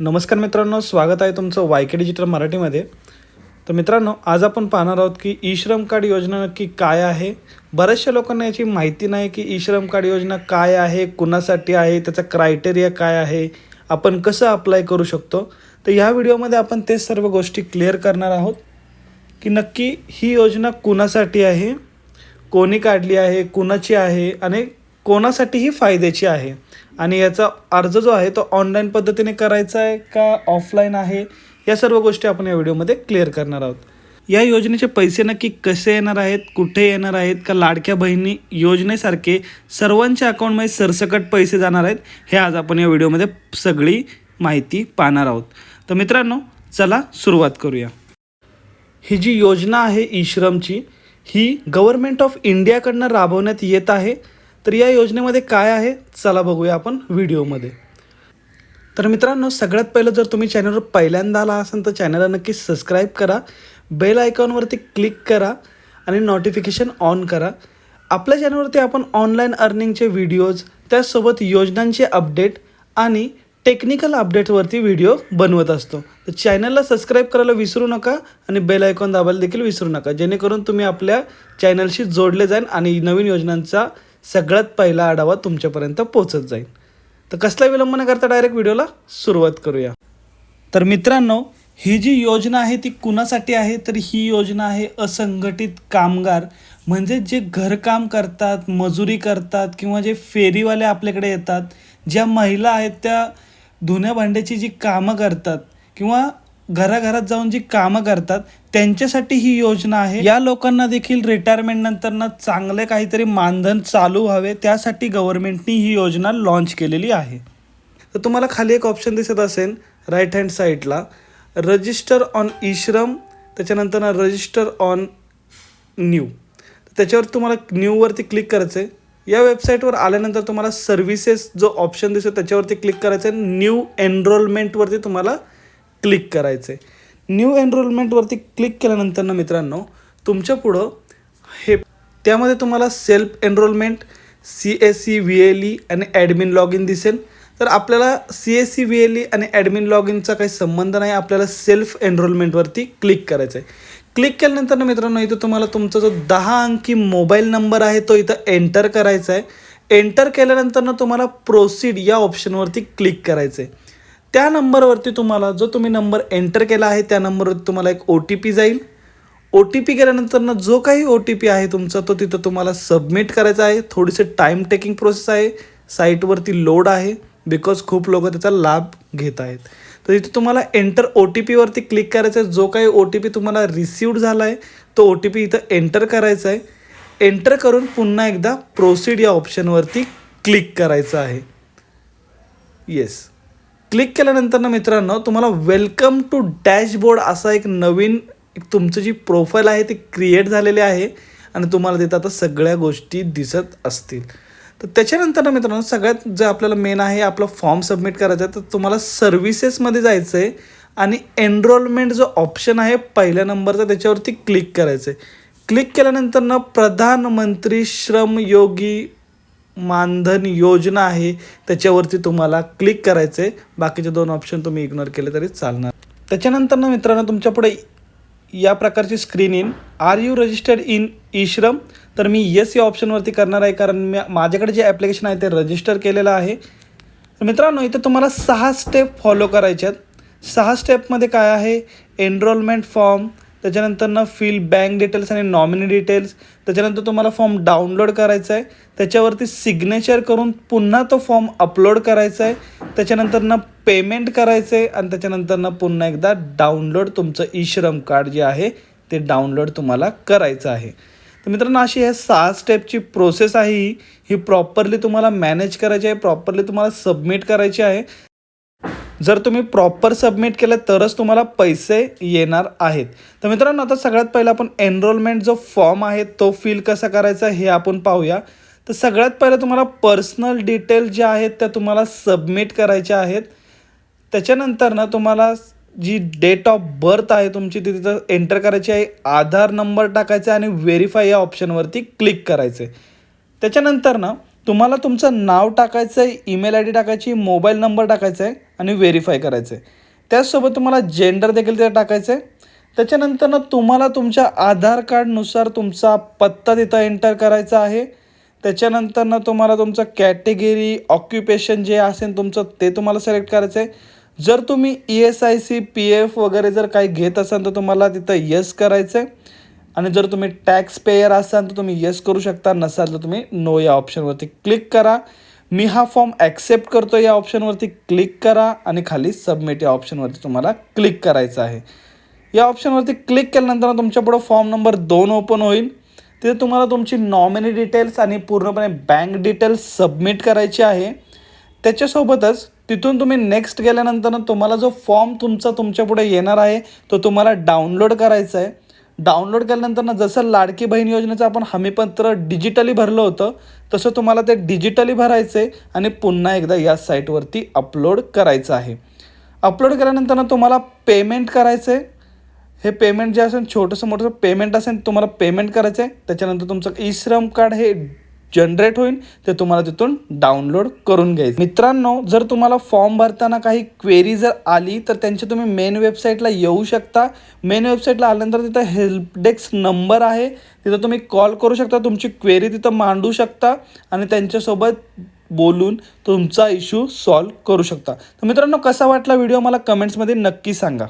नमस्कार मित्रांनो स्वागत आहे तुमचं वाय के डिजिटल मराठीमध्ये. तर मित्रांनो आज आपण पाहणार आहोत की ई श्रम कार्ड योजना नक्की काय आहे? बऱ्याचशा लोकांना याची माहिती नाही की ई श्रम कार्ड योजना काय आहे कुणासाठी आहे त्याचा क्रायटेरिया काय आहे आपण कसं अप्लाय करू शकतो? तर ह्या व्हिडिओमध्ये आपण ते सर्व गोष्टी क्लिअर करणार आहोत की नक्की ही योजना कुणासाठी आहे कोणी काढली आहे कुणाची आहे आणि कोणासाठीही फायद्याची आहे? आणि याचा अर्ज जो आहे तो ऑनलाईन पद्धतीने करायचा आहे का ऑफलाईन आहे? या सर्व गोष्टी आपण या व्हिडिओमध्ये क्लिअर करणार आहोत. या योजनेचे पैसे नक्की कसे येणार आहेत? कुठे येणार आहेत? का लाडक्या बहिणी योजनेसारखे सर्वांच्या अकाउंटमध्ये सरसकट पैसे जाणार आहेत? हे आज आपण या व्हिडिओमध्ये सगळी माहिती पाहणार आहोत. तर मित्रांनो चला सुरुवात करूया. ही जी योजना आहे ई श्रमची ही गव्हर्मेंट ऑफ इंडियाकडनं राबवण्यात येत आहे. तर या योजनेमध्ये काय आहे? चला बघूया आपण व्हिडिओमध्ये. तर मित्रांनो सगळ्यात पहिलं जर तुम्ही चॅनलवर पहिल्यांदा आला असाल तर चॅनलला नक्की सबस्क्राईब करा. बेल आयकॉनवरती क्लिक करा आणि नोटिफिकेशन ऑन करा. आपल्या चॅनलवरती आपण ऑनलाईन अर्निंगचे व्हिडिओज त्याचसोबत योजनांचे अपडेट आणि टेक्निकल अपडेटवरती व्हिडिओ बनवत असतो. तर चॅनलला सबस्क्राईब करायला विसरू नका आणि बेल आयकॉन दाबायला देखील विसरू नका. जेणेकरून तुम्ही आपल्या चॅनलशी जोडले जाईल आणि नवीन योजनांचा सगळ्यात पहिला आढावा तुमच्यापर्यंत पोहोचत जाईल. तर कसला विलंब न करता डायरेक्ट व्हिडिओला सुरुवात करूया. तर मित्रांनो ही जी योजना आहे ती कुणासाठी आहे? तर ही योजना आहे असंघटित कामगार. म्हणजे जे घरकाम करतात मजुरी करतात किंवा जे फेरीवाले आपल्याकडे येतात ज्या महिला आहेत त्या धुण्या भांड्याची जी कामं करतात किंवा घराघरात जाऊन जी कामं करतात त्यांच्यासाठी ही योजना आहे. या लोकांना देखील रिटायरमेंट नंतर चांगले काहीतरी मानधन चालू व्हावे त्यासाठी गव्हर्नमेंटनी ही योजना लॉन्च केलेली आहे. तर तुम्हाला खाली एक ऑप्शन दिसत असेल राईट हँड साईडला रजिस्टर ऑन ईश्रम त्याच्यानंतर ना रजिस्टर ऑन न्यू त्याच्यावर तुम्हाला न्यूवरती क्लिक करायचं आहे या वेबसाईटवर आल्यानंतर तुम्हाला सर्व्हिसेस जो ऑप्शन दिसतो त्याच्यावरती क्लिक करायचं आहे न्यू एनरोलमेंटवरती तुम्हाला क्लिक करायचं. आहे न्यू एनरोलमेंटवरती क्लिक केल्यानंतर ना मित्रांनो तुमच्या पुढं हे त्यामध्ये तुम्हाला self enrolment C S C V L E आणि ॲडमिन लॉग इन दिसेल. तर आपल्याला C S C V L E आणि ॲडमिन लॉग इनचा काही संबंध नाही आपल्याला सेल्फ एनरोलमेंटवरती क्लिक करायचं आहे. क्लिक केल्यानंतर ना मित्रांनो इथं तुम्हाला तुमचा जो दहा अंकी मोबाईल नंबर आहे तो इथं एंटर करायचा आहे. एंटर केल्यानंतर ना तुम्हाला प्रोसीड या ऑप्शनवरती क्लिक करायचं आहे. त्या नंबरवरती तुम्हाला जो तुम्ही नंबर एंटर केला आहे त्या नंबरवरती तुम्हाला एक ओ टी पी जाईल. ओ टी पी केल्यानंतरनं जो काही ओ टी पी आहे तुमचा तो तिथं तुम्हाला सबमिट करायचा आहे. थोडीसे टाईम टेकिंग प्रोसेस आहे. साईटवरती लोड आहे. बिकॉज खूप लोक त्याचा लाभ घेत आहेत. तर इथे तुम्हाला एंटर ओ टी पीवरती क्लिक करायचं आहे. जो काही ओ टी पी तुम्हाला रिसिव्ड झाला आहे तो ओ टी पी इथं एंटर करायचा आहे. एंटर करून पुन्हा एकदा प्रोसीड या ऑप्शनवरती क्लिक करायचं आहे. येस क्लिक केल्यानंतर ना मित्रांनो तुम्हाला वेलकम टू डॅशबोर्ड असा एक नवीन एक तुमचं जी प्रोफाईल आहे ती क्रिएट झालेली आहे आणि तुम्हाला तिथं आता सगळ्या गोष्टी दिसत असतील. तर त्याच्यानंतर ना मित्रांनो सगळ्यात जे आपल्याला मेन आहे आपला फॉर्म सबमिट करायचा आहे तर तुम्हाला सर्व्हिसेसमध्ये जायचं आहे आणि एनरोलमेंट जो ऑप्शन आहे पहिल्या नंबरचा त्याच्यावरती क्लिक करायचं आहे क्लिक केल्यानंतर ना प्रधानमंत्री श्रम योगी मानधन योजना आहे त्याच्यावरती तुम्हाला क्लिक करायचं आहे बाकीचे दोन ऑप्शन तुम्ही इग्नोर केले तरी चालणार. त्याच्यानंतर ना मित्रांनो तुमच्यापुढे या प्रकारची screen in are you registered in e Shram तर मी येस या ऑप्शनवरती करणार आहे कारण मी माझ्याकडे जे ॲप्लिकेशन आहे ते रजिस्टर केलेलं आहे. मित्रांनो इथं तुम्हाला सहा स्टेप फॉलो करायच्यात आहेत. सहा स्टेपमध्ये काय आहे? एनरोलमेंट फॉर्म त्याच्यानंतर ना फिल बँक डिटेल्स आणि नॉमिनी डिटेल्स त्याच्यानंतर तुम्हाला फॉर्म डाउनलोड करायचा आहे. त्याच्यावरती सिग्नेचर करून पुन्हा तो फॉर्म अपलोड करायचा आहे. त्याच्यानंतर ना पेमेंट करायचं आहे. आणि त्याच्यानंतर ना पुन्हा एकदा डाउनलोड तुमचं ई श्रम कार्ड जे आहे ते डाउनलोड तुम्हाला करायचं आहे. तर मित्रांनो अशी ह्या सहा स्टेपची प्रोसेस आहे ही. ही प्रॉपरली तुम्हाला मॅनेज करायची आहे. प्रॉपरली तुम्हाला सबमिट करायची आहे. जर तुम्ही प्रॉपर सबमिट केलं तरच तुम्हाला पैसे येणार आहेत. तर मित्रांनो आता सगळ्यात पहिलं आपण एनरोलमेंट जो फॉर्म आहे तो फिल कसा करायचा हे आपण पाहूया. तर सगळ्यात पहिलं तुम्हाला पर्सनल डिटेल ज्या आहेत त्या तुम्हाला सबमिट करायच्या आहेत. त्याच्यानंतर ना तुम्हाला जी डेट ऑफ बर्थ आहे तुमची ती तिथं एंटर करायची आहे. आधार नंबर टाकायचा आहे आणि व्हेरीफाय या ऑप्शनवरती क्लिक करायचं. आहे त्याच्यानंतर ना तुम्हाला तुमचं नाव टाकायचं आहे ईमेल आय डी टाकायची मोबाईल नंबर टाकायचा आहे आणि व्हेरीफाय करायचं आहे त्याचसोबत तुम्हाला जेंडर देखील ते टाकायचं आहे त्याच्यानंतर ना तुम्हाला तुमच्या आधार कार्डनुसार तुमचा पत्ता तिथं एंटर करायचा आहे. त्याच्यानंतर ना तुम्हाला तुमचं कॅटेगरी ऑक्युपेशन जे असेल तुमचं ते तुम्हाला सिलेक्ट करायचं आहे जर तुम्ही E S I C P F वगैरे जर काही घेत असाल तर तुम्हाला तिथं यस करायचं आहे आणि जर तुम्ही टॅक्स पेयर असाल तर तुम्ही येस करू शकता. नसाल तर तुम्ही नो या ऑप्शनवरती क्लिक करा. मी हा फॉर्म ॲक्सेप्ट करतो या ऑप्शनवरती क्लिक करा आणि खाली सबमिट या ऑप्शनवरती तुम्हाला क्लिक करायचं आहे. या ऑप्शनवरती क्लिक केल्यानंतर तुमच्यापुढं फॉर्म नंबर दोन ओपन होईल. तिथे तुम्हाला तुमची नॉमिनी डिटेल्स आणि पूर्णपणे बँक डिटेल्स सबमिट करायची आहे. त्याच्यासोबतच तिथून तुम्ही नेक्स्ट गेल्यानंतर तुम्हाला जो फॉर्म तुमचा तुमच्यापुढे येणार आहे तो तुम्हाला डाउनलोड करायचा आहे. डाउनलोड केल्यानंतर ना जसं लाडकी बहीण योजनेचं आपण हमीपत्र डिजिटली भरलं होतं तसं तुम्हाला ते डिजिटली भरायचं आहे आणि पुन्हा एकदा या साईटवरती अपलोड करायचं आहे. अपलोड केल्यानंतर ना तुम्हाला पेमेंट करायचं आहे हे पेमेंट जे असेल छोटंसं मोठंसं पेमेंट असेल तुम्हाला पेमेंट करायचं आहे त्याच्यानंतर तुमचं ई श्रम कार्ड हे जनरेट होईल ते तुम्हाला तिथून डाउनलोड करून घ्यायचं. मित्रांनो जर तुम्हाला फॉर्म भरताना काही क्वेरी जर आली तर त्यांची तुम्ही मेन वेबसाईटला येऊ शकता. मेन वेबसाईटला आल्यानंतर तिथं हेल्प डेस्क नंबर आहे. तिथं तुम्ही कॉल करू शकता तुमची क्वेरी तिथं मांडू शकता आणि त्यांच्यासोबत बोलून तुमचा इश्यू सॉल्व करू शकता. तर मित्रांनो कसा वाटला व्हिडिओ मला कमेंट्समध्ये नक्की सांगा.